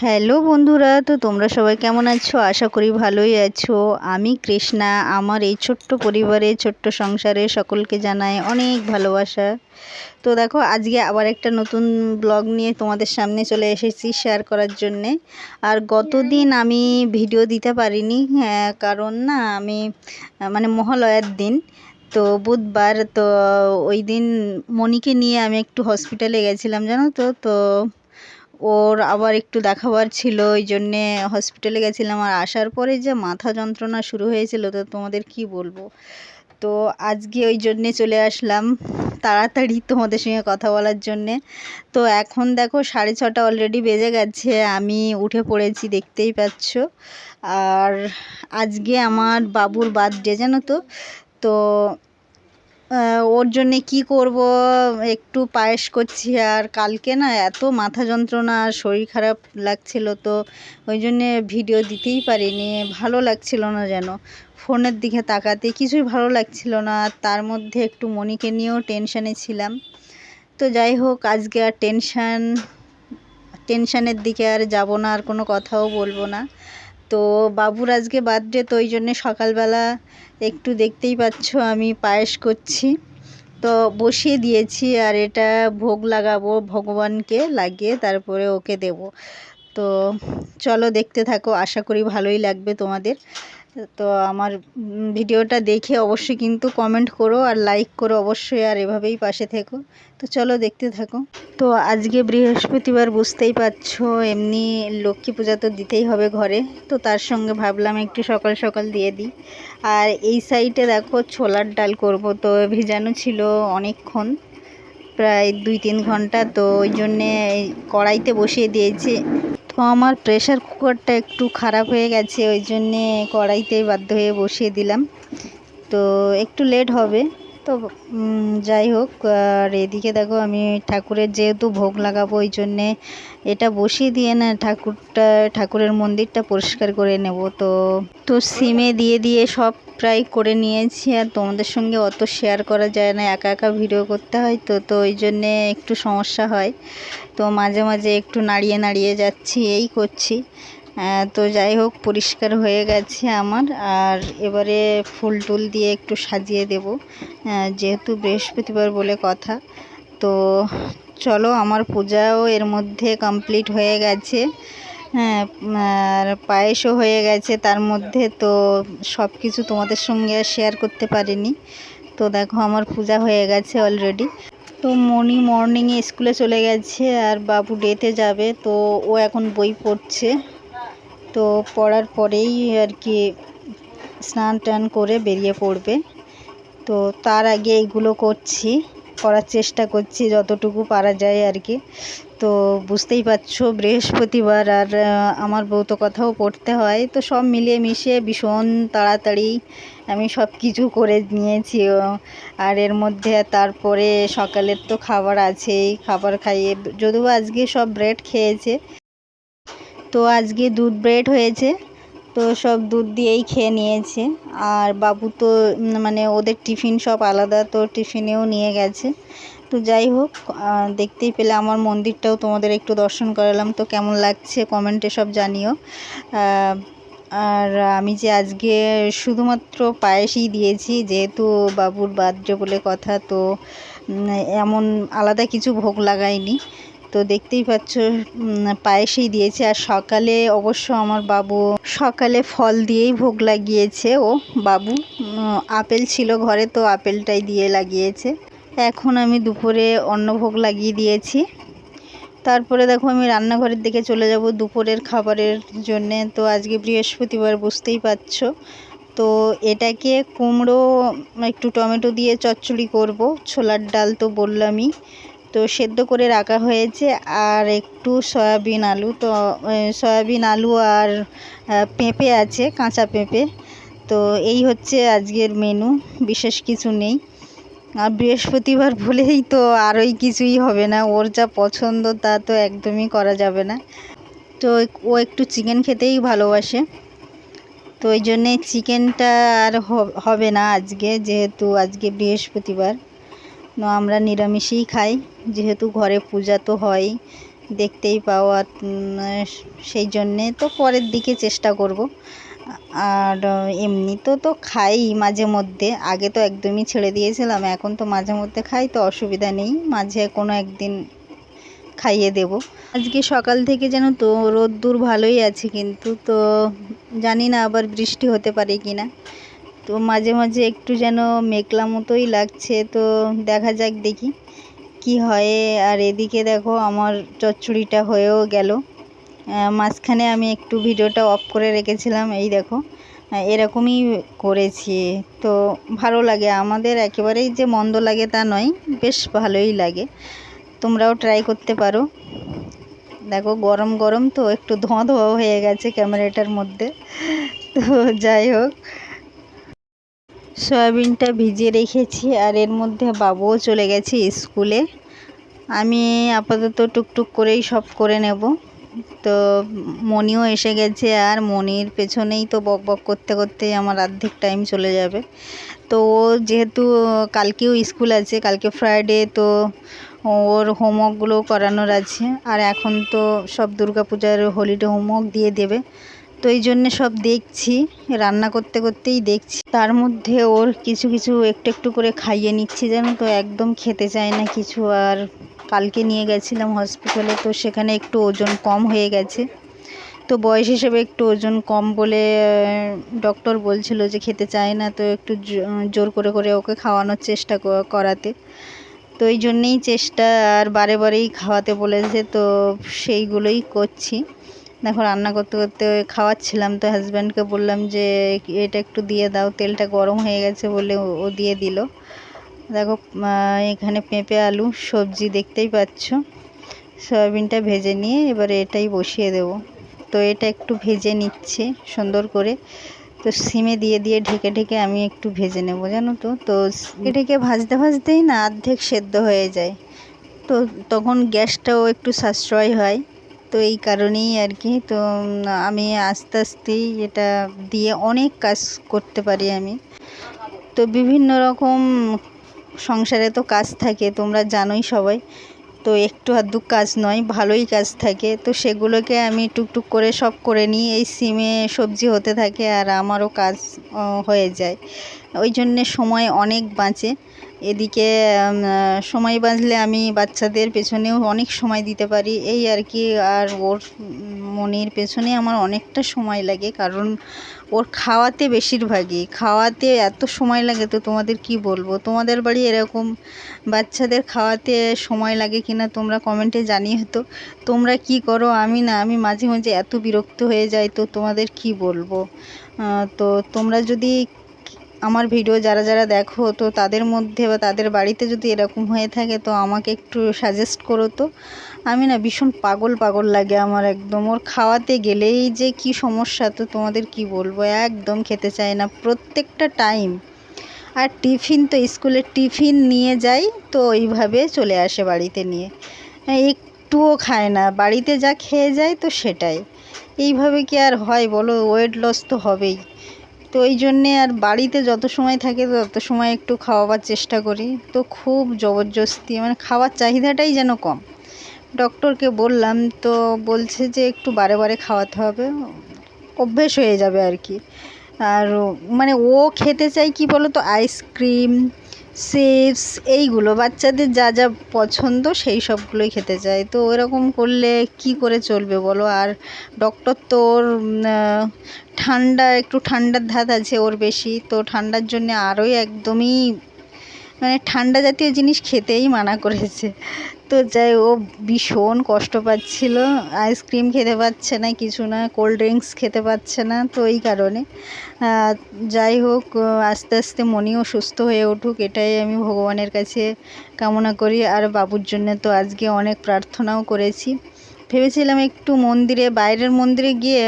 Hello বন্ধুরা তো তোমরা সবাই কেমন আছো? আশা করি ভালোই আছো। আমি কৃষ্ণা আমার এই ছোট্ট পরিবারে ছোট্ট সংসারে সকলকে জানাই অনেক ভালোবাসা। তো দেখো আজকে আবার একটা নতুন ব্লগ নিয়ে তোমাদের সামনে চলে এসেছি শেয়ার করার জন্যে। আর গতদিন আমি ভিডিও দিতে পারিনি হ্যাঁ, কারণ না আমি মানে মহালয়ার দিন। তো বুধবার তো ওই দিন মণিকে নিয়ে আমি একটু হসপিটালে গেছিলাম জানো তো? তো ওর আবার একটু দেখাবার ছিল, ওই জন্যে হসপিটালে গেছিলাম। আর আসার পরে যে মাথা যন্ত্রণা শুরু হয়েছিল, তো তোমাদের কি বলব? তো আজকে ওই জন্যে চলে আসলাম তাড়াতাড়ি তোমাদের সঙ্গে কথা বলার জন্যে। তো এখন দেখো সাড়ে ছটা অলরেডি বেজে গেছে, আমি উঠে পড়েছি, দেখতেই পাচ্ছ। আর আজকে আমার বাবুর বার্থডে জানো তো? তো ওর জন্যে কি করব? একটু পায়েস করছি আর কালকে না এত মাথা যন্ত্রণা আর শরীর খারাপ লাগছিল তো, ওই জন্যে ভিডিও দিতেই পারিনি। ভালো লাগছিল না যেন। ফোনের দিকে তাকাতে কিছুই ভালো লাগছিল না। তার মধ্যে একটু মনিকে নিয়েও টেনশানে ছিলাম। তো যাই হোক, আজকে আর টেনশান, টেনশানের দিকে আর যাব না, আর কোনো কথাও বলব না। তো বাবুর আজকে বার্থডে তো ওই জন্যে সকালবেলা একটু দেখতেই পাচ্ছ, আমি পায়েস করছি। তো বসিয়ে দিয়েছি, আর এটা ভোগ লাগাবো, ভগবানকে লাগিয়ে তারপরে ওকে দেব। তো চলো দেখতে থাকো, আশা করি ভালোই লাগবে তোমাদের। তো আমার ভিডিওটা দেখে অবশ্যই কিন্তু কমেন্ট করো আর লাইক করো অবশ্যই আর এভাবেই পাশে থেকো। তো চলো দেখতে থাকো। তো আজকে বৃহস্পতিবার বুঝতেই পারছ, এমনি লক্ষ্মী পূজা তো দিতেই হবে ঘরে। তো তার সঙ্গে ভাবলাম একটু সকাল সকাল দিয়ে দিই। আর এই সাইডে দেখো ছোলার ডাল করব। তো ভিজানো ছিল অনেকক্ষণ, প্রায় দুই তিন ঘণ্টা। তো ওই জন্যে কড়াইতে বসিয়ে দিয়েছি। আমার প্রেশার কুকারটা একটু খারাপ হয়ে গেছে, ওই জন্যে কড়াইতেই বাধ্য হয়ে বসিয়ে দিলাম। তো একটু লেট হবে, তো যাই হোক, আর এদিকে দেখো আমি ঠাকুরের যেহেতু ভোগ লাগাবো, ওই জন্যে এটা বসিয়ে দিয়ে না ঠাকুরটা, ঠাকুরের মন্দিরটা পরিষ্কার করে নেব। তো তো সিমে দিয়ে দিয়ে সব প্রায় করে নিয়েছি আর তোমাদের সঙ্গে অত শেয়ার করা যায় না, একা একা ভিডিও করতে হয় তো তো ওই জন্যে একটু সমস্যা হয়। তো মাঝে মাঝে একটু নাড়িয়ে নাড়িয়ে যাচ্ছি, এই করছি। তো যাই হোক, পরিষ্কার হয়ে গেছে আমার। আর এবারে ফুল টুল দিয়ে একটু সাজিয়ে দেব যেহেতু বৃহস্পতিবার বলে কথা। তো চলো, আমার পূজাও এর মধ্যে কমপ্লিট হয়ে গেছে। হ্যাঁ আর পায়েসও হয়ে গেছে। তার মধ্যে তো সব কিছু তোমাদের সঙ্গে শেয়ার করতে পারিনি। তো দেখো, আমার পূজা হয়ে গেছে অলরেডি তো মনি মর্নিংয়ে স্কুলে চলে গেছে আর বাবু ডেতে যাবে। তো ও এখন বই পড়ছে। তো পড়ার পরেই আর কি স্নান টান করে বেরিয়ে পড়বে। তো তার আগে এইগুলো করছি। করার চেষ্টা করছি যতটুকু পারা যায় আর কি। তো বুঝতেই পারছ, বৃহস্পতিবার আর আমার বউতো কথাও পড়তে হয়। তো সব মিলিয়ে মিশিয়ে ভীষণ তাড়াতাড়ি আমি সব কিছু করে নিয়েছি। আর এর মধ্যে তারপরে সকালের তো খাবার আছেই, খাবার খাইয়ে, যদিও আজকে সব ব্রেড খেয়েছে। তো আজকে দুধ ব্রেড হয়েছে। তো সব দুধ দিয়েই খেয়ে নিয়েছে। আর বাবু তো মানে ওদের টিফিন সব আলাদা, তো টিফিনেও নিয়ে গেছে। তো যাই হোক দেখতেই পেলে আমার মন্দিরটাও তোমাদের একটু দর্শন করালাম। তো কেমন লাগছে কমেন্টে সব জানিও। আর আমি যে আজকে শুধুমাত্র পায়েসই দিয়েছি, যেহেতু বাবুর বার্থডে বলে কথা, তো এমন আলাদা কিছু ভোগ লাগাইনি। তো দেখতেই পাচ্ছ পায়েসেই দিয়েছে। আর সকালে অবশ্য আমার বাবু সকালে ফল দিয়েই ভোগ লাগিয়েছে। ও বাবু আপেল ছিল ঘরে তো আপেলটাই দিয়ে লাগিয়েছে। এখন আমি দুপুরে অন্নভোগ লাগিয়ে দিয়েছি। তারপরে দেখো আমি রান্নাঘরের দিকে চলে যাব দুপুরের খাবারের জন্যে। তো আজকে বৃহস্পতিবার, বুঝতেই পারছ তো এটাকে কুমড়ো, একটু টমেটো দিয়ে চচ্চড়ি করব। ছোলার ডাল তো বললামই। তো সেদ্ধ করে রাখা হয়েছে আর একটু সয়াবিন আলু। তো সয়াবিন আলু আর পেঁপে আছে, কাঁচা পেঁপে। তো এই হচ্ছে আজকের মেনু বিশেষ কিছু নেই। আর বৃহস্পতিবার বলেই তো আরোই কিছুই হবে না, ওর যা পছন্দ তা তো একদমই করা যাবে না। তো ও একটু চিকেন খেতেই ভালোবাসে। তো ওই জন্যে চিকেনটা আর হবে না আজকে, যেহেতু আজকে বৃহস্পতিবার। আমরা নিরামিষই খাই। যেহেতু ঘরে পূজা তো হয়, দেখতেই পাও আর সেই জন্যে তো পরের দিকে চেষ্টা করব। আর এমনি তো তো খাই মাঝে মধ্যে। আগে তো একদমই ছেড়ে দিয়েছিলাম, এখন তো মাঝে মধ্যে খাই, তো অসুবিধা নেই। মাঝে কোনো একদিন খাইয়ে দেব। আজকে সকাল থেকে যেন তো রোদ্দুর ভালোই আছে, কিন্তু তো জানি না আবার বৃষ্টি হতে পারে কি না তো মাঝে মাঝে একটু যেন মেঘলা মতোই লাগছে, তো দেখা যাক দেখি কি হয়। আর এদিকে দেখো আমার চচ্চড়িটা হয়েও গেল। মাঝখানে আমি একটু ভিডিওটা অফ করে রেখেছিলাম, এই দেখো এরকমই করেছি। তো ভালো লাগে, আমাদের একেবারেই যে মন্দ লাগে তা নয়, বেশ ভালোই লাগে। তোমরাও ট্রাই করতে পারো। দেখো গরম গরম তো একটু ধোঁয়া ধোঁয়া হয়ে গেছে ক্যামেরাটার মধ্যে। তো যাই হোক সয়াবিনটা ভিজিয়ে রেখেছি আর এর মধ্যে বাবুও চলে গেছে স্কুলে। আমি আপাতত টুকটুক করেই সব করে নেব। তো মনিও এসে গেছে আর মনির পেছনেই তো বক বক করতে করতেই আমার অর্ধেক টাইম চলে যাবে। তো ও যেহেতু কালকেও স্কুল আছে, কালকে ফ্রাইডে তো ওর হোমওয়ার্কগুলো করানোর আছে। আর এখন তো সব দুর্গাপূজার হোলিডে হোমওয়ার্ক দিয়ে দেবে। তো এই জন্যে সব দেখছি, রান্না করতে করতেই দেখছি। তার মধ্যে ওর কিছু কিছু একটু একটু করে খাইয়ে নিচ্ছি জানো তো, একদম খেতে চায় না কিছু। আর কালকে নিয়ে গেছিলাম হসপিটালে তো সেখানে একটু ওজন কম হয়ে গেছে। তো বয়স হিসেবে একটু ওজন কম বলে ডক্টর বলছিল যে খেতে চায় না, তো একটু জোর করে করে ওকে খাওয়ানোর চেষ্টা করাতে। তো এই জন্যেই চেষ্টা, আর বারে বারেই খাওয়াতে বলেছে, তো সেইগুলোই করছি। দেখো, রান্না করতে করতে খাওয়াচ্ছিলাম তো হাজব্যান্ডকে বললাম যে, এটা একটু দিয়ে দাও, তেলটা গরম হয়ে গেছে বলে ও- দিয়ে দিল। দেখো এখানে পেঁপে, আলু, সবজি দেখতেই পাচ্ছ। সয়াবিনটা ভেজে নিয়ে এবারে এটাই বসিয়ে দেব। তো এটা একটু ভেজে নিচ্ছে সুন্দর করে। তো সিমে দিয়ে দিয়ে ঢেকে ঢেকে আমি একটু ভেজে নেব, জানো তো? তো এটাকে ভাজতে, ভাজতেই না অর্ধেক সেদ্ধ হয়ে যায়। তো তখন গ্যাসটাও একটু সাশ্রয় হয়। তো এই কারণেই আর কি তো আমি আস্তে আস্তেই এটা দিয়ে অনেক কাজ করতে পারি আমি। তো বিভিন্ন রকম সংসারে তো কাজ থাকে, তোমরা জানোই সবাই। তো একটু আধটু কাজ নয়, ভালোই কাজ থাকে। তো সেগুলোকে আমি টুকটুক করে সব করে নিই, এই সিমে সবজি হতে থাকে আর আমারও কাজ হয়ে যায়। ওই জন্যে সময় অনেক বাঁচে। এদিকে সময় বাঁচলে আমি বাচ্চাদের পেছনেও অনেক সময় দিতে পারি। এই আর কি, আর ওর মনির পেছনে আমার অনেকটা সময় লাগে, কারণ ওর খাওয়াতে বেশিরভাগই। খাওয়াতে এত সময় লাগে তো তোমাদের কি বলব? তোমাদের বাড়ি এরকম বাচ্চাদের খাওয়াতে সময় লাগে কিনা তোমরা কমেন্টে জানিয়ে হতো তোমরা কি করো? আমি না, আমি মাঝে মাঝে এত বিরক্ত হয়ে যাই তো তোমাদের কি বলব? তো তোমরা যদি আমার ভিডিও যারা যারা দেখো তো তাদের মধ্যে বা তাদের বাড়িতে যদি এরকম হয়ে থাকে তো আমাকে একটু সাজেস্ট করো তো। আমি না ভীষণ পাগল পাগল লাগে আমার একদম। ওর খাওয়াতে গেলেই যে কি সমস্যা তো তোমাদের কি বলব? একদম খেতে চায় না প্রত্যেকটা টাইম আর টিফিন তো স্কুলে টিফিন নিয়ে যাই তো ওইভাবে চলে আসে বাড়িতে নিয়ে। হ্যাঁ, একটুও খায় না। বাড়িতে যা খেয়ে যায় তো সেটাই। এইভাবে কি আর হয় বলো? ওয়েট লস তো হবেই। তো এই জন্যে আর বাড়িতে যত সময় থাকে তত সময় একটু খাওয়াবার চেষ্টা করি। তো খুব জবরদস্তি মানে খাওয়ার চাহিদাটাই যেন কম। ডক্টরকে বললাম, তো বলছে যে একটু বারে বারে খাওয়াতে হবে, অভ্যেস হয়ে যাবে আর কি। আর মানে ও খেতে চাই কি বলো তো আইসক্রিম চিপস এইগুলো। বাচ্চাদের যা যা পছন্দ সেই সবগুলোই খেতে চায়। তো এরকম করলে কি করে চলবে বলো? আর ডক্টর তো ওর ঠান্ডা, একটু ঠান্ডার ধাত আছে ওর বেশি। তো ঠান্ডার জন্য আরোই একদমই মানে ঠান্ডা জাতীয় জিনিস খেতেই মানা করেছে। তো যাই ও ভীষণ কষ্ট পাচ্ছিল। আইসক্রিম খেতে পাচ্ছে না, কিছু না কোল্ড ড্রিঙ্কস খেতে পাচ্ছে না, তো এই কারণে। যাই হোক, আস্তে আস্তে মনিও সুস্থ হয়ে উঠুক, এটাই আমি ভগবানের কাছে কামনা করি। আর বাবুর জন্য তো আজকে অনেক প্রার্থনাও করেছি। ভেবেছিলাম একটু মন্দিরে, বাইরের মন্দিরে গিয়ে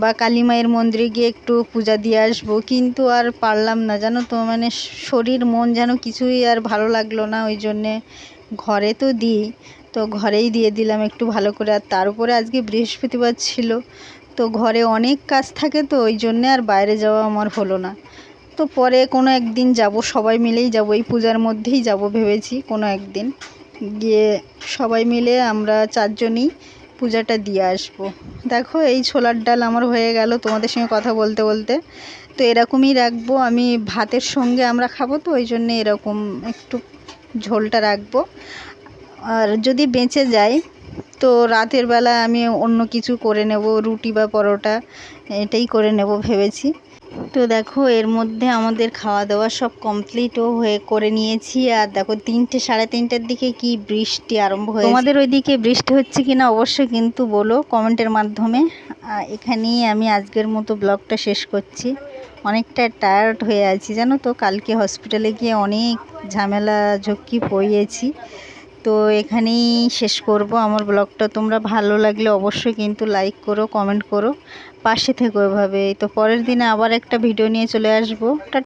বা কালী মায়ের মন্দিরে গিয়ে একটু পূজা দিয়ে আসব। কিন্তু আর পারলাম না, জানো তো মানে শরীর, মন যেন কিছুই আর ভালো লাগল না, ওই জন্যে ঘরে তো দিই, তো ঘরেই দিয়ে দিলাম একটু ভালো করে। আর তার উপরে আজকে বৃহস্পতিবার ছিল, তো ঘরে অনেক কাজ থাকে তো, ওই জন্যে আর বাইরে যাওয়া আমার হলো না। তো পরে কোনো একদিন যাব, সবাই মিলেই যাব, এই পূজার মধ্যেই যাব ভেবেছি কোনো একদিন। গিয়ে সবাই মিলে আমরা চারজনই পূজাটা দিয়ে আসব। দেখো, এই ছোলার ডাল আমার হয়ে গেল তোমাদের সঙ্গে কথা বলতে বলতে। তো এরকমই রাখব, আমি ভাতের সঙ্গে আমরা খাব তো, ওই জন্যে এরকম একটু ঝোলটা রাখব। আর যদি বেঁচে যায়, তো রাতের বেলা আমি অন্য কিছু করে নেব, রুটি বা পরোটা, এটাই করে নেব ভেবেছি। তো দেখো, এর মধ্যে আমাদের খাওয়া দাওয়া সব কমপ্লিটও হয়ে করে নিয়েছি। আর দেখো, তিনটে, সাড়ে তিনটের দিকে কি বৃষ্টি আরম্ভ হয়ে তোমাদের ওইদিকে বৃষ্টি হচ্ছে কি না অবশ্যই কিন্তু বলো কমেন্টের মাধ্যমে। এখানেই আমি আজকের মতো ব্লগটা শেষ করছি। অনেকটা টায়ার্ড হয়ে আছি, জানো তো? কালকে হসপিটালে গিয়ে অনেক ঝামেলা ঝক্কি পড়িয়েছি। তো এখানেই শেষ করব। আমার ব্লগটা তোমরা ভালো লাগলে অবশ্যই কিন্তু লাইক করো কমেন্ট করো, পাশে থেকো এভাবে তো পরের দিনে আবার একটা ভিডিও নিয়ে চলে আসব।